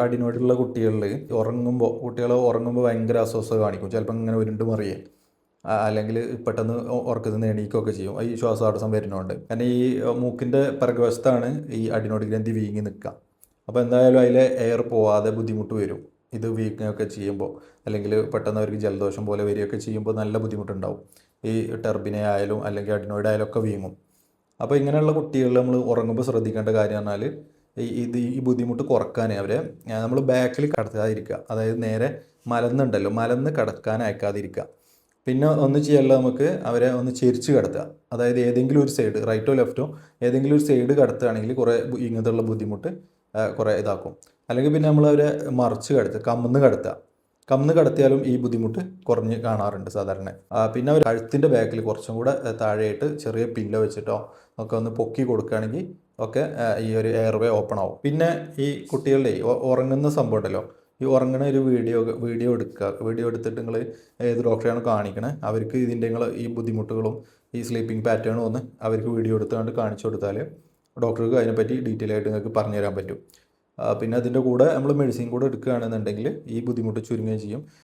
അടിനോടുള്ള കുട്ടികളിൽ ഉറങ്ങുമ്പോൾ കുട്ടികൾ ഉറങ്ങുമ്പോൾ ഭയങ്കര അസ്വസ്ഥത കാണിക്കും. ചിലപ്പോൾ ഇങ്ങനെ ഉരുണ്ട് മറിയേ. അല്ലെങ്കിൽ പെട്ടെന്ന് ഉറക്കത്തിൽ നിന്ന് എണീക്കുകയൊക്കെ ചെയ്യും. ഈ ശ്വാസതടസ്സം വരുന്നതുകൊണ്ട്. കാരണം ഈ മൂക്കിന്റെ പിറകുവശത്താണ് ഈ അടിനോട് ഗ്രന്ഥി വീങ്ങി നിൽക്കുക. അപ്പോൾ എന്തായാലും അതിലെ എയർ പോവാതെ ബുദ്ധിമുട്ട് വരും. ഇത് വീക്കുകയൊക്കെ ചെയ്യുമ്പോൾ അല്ലെങ്കിൽ പെട്ടെന്ന് അവർക്ക് ജലദോഷം പോലെ വരികയൊക്കെ ചെയ്യുമ്പോൾ നല്ല ബുദ്ധിമുട്ടുണ്ടാവും. ഈ ടെർബിനെ ആയാലും അല്ലെങ്കിൽ അഡിനോയിഡ് ആയാലും ഒക്കെ വീങ്ങും. അപ്പോൾ ഇങ്ങനെയുള്ള കുട്ടികളിൽ നമ്മൾ ഉറങ്ങുമ്പോൾ ശ്രദ്ധിക്കേണ്ട കാര്യം പറഞ്ഞാൽ ഇത് ഈ ബുദ്ധിമുട്ട് കുറയ്ക്കാൻ അവരെ നമ്മൾ ബാക്കിൽ കടത്താതിരിക്കുക. അതായത് നേരെ മലന്നുണ്ടല്ലോ മലന്ന് കടക്കാൻ അയക്കാതിരിക്കുക പിന്നെ ഒന്ന് ചെയ്യല്ല നമുക്ക്? അവരെ ഒന്ന് ചെരിച്ച് കടത്തുക. അതായത് ഏതെങ്കിലും ഒരു സൈഡ് റൈറ്റോ ലെഫ്റ്റോ ഏതെങ്കിലും ഒരു സൈഡ് കടത്തുകയാണെങ്കിൽ കുറേ ഇങ്ങനത്തെ ഉള്ള ബുദ്ധിമുട്ട് കുറേ ഇതാക്കും. അല്ലെങ്കിൽ പിന്നെ നമ്മൾ അവരെ മറിച്ച് കടത്തുക കമ്മന്ന് കിടത്തുക. കമന്ന് കടത്തിയാലും ഈ ബുദ്ധിമുട്ട് കുറഞ്ഞ് കാണാറുണ്ട് സാധാരണ. പിന്നെ അവർ കഴുത്തിന്റെ ബാക്കിൽ കുറച്ചും കൂടെ താഴെയായിട്ട് ചെറിയ പില്ല വെച്ചിട്ടോ ഒക്കെ ഒന്ന് പൊക്കി കൊടുക്കുകയാണെങ്കിൽ ഒക്കെ ഈ ഒരു എയർവേ ഓപ്പൺ ആവും. പിന്നെ ഈ കുട്ടികളുടെ ഉറങ്ങുന്ന സംഭവം ഉണ്ടല്ലോ. ഈ ഉറങ്ങണ ഒരു വീഡിയോ വീഡിയോ എടുക്കുക വീഡിയോ എടുത്തിട്ട് നിങ്ങൾ ഏത് ഡോക്ടറെയാണ് കാണിക്കണേ അവർക്ക് ഇതിന്റെ ഈ ബുദ്ധിമുട്ടുകളും ഈ സ്ലീപ്പിംഗ് പാറ്റേണും ഒന്ന് അവർക്ക് വീഡിയോ എടുത്തുകൊണ്ട് കാണിച്ചു കൊടുത്താൽ ഡോക്ടർക്ക് അതിനെപ്പറ്റി ഡീറ്റെയിൽ ആയിട്ട് നിങ്ങൾക്ക് പറഞ്ഞു തരാൻ പറ്റും. പിന്നെ അതിന്റെ കൂടെ നമ്മൾ മെഡിസിൻ കൂടെ എടുക്കുകയാണെന്നുണ്ടെങ്കിൽ ഈ ബുദ്ധിമുട്ട് ചുരുങ്ങുകയും ചെയ്യും.